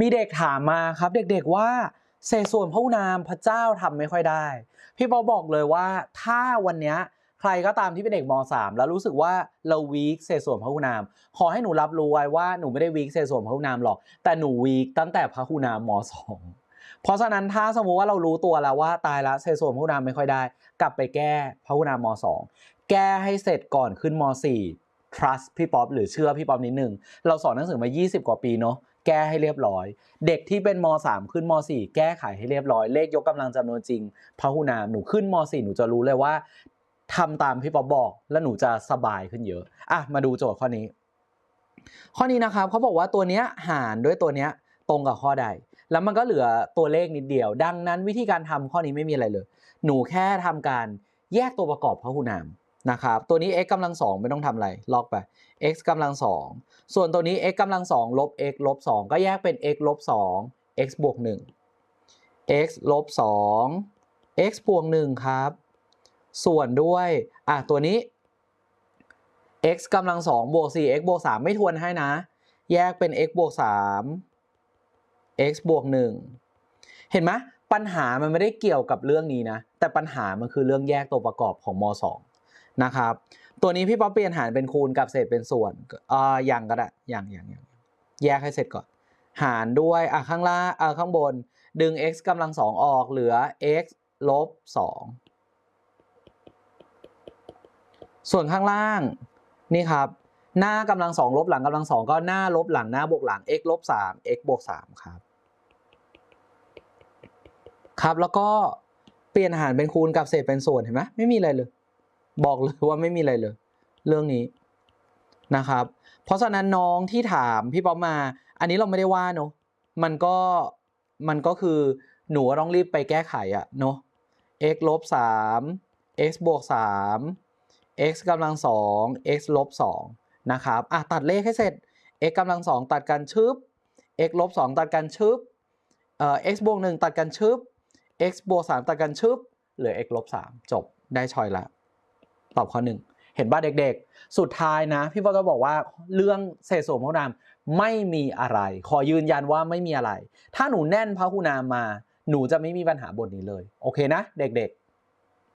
มีเด็กถามมาครับเด็กๆว่าเศษส่วนพหุนามพระเจ้าทำไม่ค่อยได้ พี่ป๊อบอกเลยว่าถ้าวันนี้ใครก็ตามที่เป็นเด็กม .3 แล้วรู้สึกว่าเราวีคเศษส่วนพหุนาม ขอให้หนูรับรู้ไว้ว่าหนูไม่ได้วีคเศษส่วนพหุนามหรอก แต่หนูวีคตั้งแต่พหุนามม .2 เพราะฉะนั้นถ้าสมมุติว่าเรารู้ตัวแล้วว่าตายละเศษส่วนพหุนามไม่ค่อยได้ กลับไปแก้พหุนามม .2 แก้ให้เสร็จก่อนขึ้นม .4 trust พี่ป๊อปหรือเชื่อพี่ป๊อปนิดนึง เราสอนหนังสือมา 20 กว่าปีเนาะ แก้ให้เรียบร้อย เด็กที่เป็นม .3 ขึ้นม .4 แก้ไขให้เรียบร้อย เลขยกกำลังจำนวนจริงพหุนามหนูขึ้นม .4 หนูจะรู้เลยว่าทำตามพี่ป๊อปบอก แล้วหนูจะสบายขึ้นเยอะอะมาดูโจทย์ข้อนี้ ข้อนี้นะครับเขาบอกว่าตัวเนี้ยหารด้วยตัวเนี้ยตรงกับข้อใด แล้วมันก็เหลือตัวเลขนิดเดียว ดังนั้นวิธีการทำข้อนี้ไม่มีอะไรเลย หนูแค่ทำการแยกตัวประกอบพหุนาม นะครับตัวนี้ x กำลังสองไม่ต้องทำอะไรล็อกไป x กำลังสองส่วนตัวนี้ x กำลังสองลบ x ลบสองก็แยกเป็น x ลบสอง x บวกหนึ่ง x ลบสอง x บวกหนึ่งครับ ส่วนด้วยอะตัวนี้ x กำลังสองบวกสี่ x บวกสามไม่ทวนให้นะ แยกเป็น x บวกสาม x บวกหนึ่งเห็นไหมปัญหามันไม่ได้เกี่ยวกับเรื่องนี้นะ แต่ปัญหามันคือเรื่องแยกตัวประกอบของม .2 นะครับ ตัวนี้พี่ป๊อปเปลี่ยนหารเป็นคูณกับเศษเป็นส่วนเอ่ออย่างก็ได้อย่างอย่างอย่างแยกให้เสร็จก่อน หารด้วยอะข้างล่างอะข้างบน ดึง x กำลังสองออกเหลือ x ลบสองส่วนข้างล่างนี่ครับหน้ากำลังสองลบหลังกำลังสองก็หน้าลบหลังหน้าบวกหลัง x ลบสาม x บวกสามครับ ครับแล้วก็เปลี่ยนหารเป็นคูณกับเศษเป็นส่วนเห็นไหมไม่มีอะไรเลย บอกเลยว่าไม่มีอะไรเลย เรื่องนี้นะครับ เพราะฉะนั้นน้องที่ถามพี่ป๊อปมา อันนี้เราไม่ได้ว่าเนอะมันก็มันก็คือหนูต้องรีบไปแก้ไขอะเนอะ x ลบสาม x บวกสาม x กำลังสอง x ลบสองนะครับอะตัดเลขให้เสร็จ x กำลังสองตัดกันชึบ x ลบสองตัดกันชึบเอ่อ x บวกหนึ่งตัดกันชึบ x บวกสามตัดกันชึบเหลือ x ลบสามจบได้ชอยละ ตอบข้อหนึ่งเห็นบ้าเด็กๆ สุดท้ายนะ พี่บอก็บอกว่าเรื่องเศษส่วนพหุนามไม่มีอะไร ขอยืนยันว่าไม่มีอะไร ถ้าหนูแน่นพหุนามมา หนูจะไม่มีปัญหาบทนี้เลย โอเคนะ เด็กๆ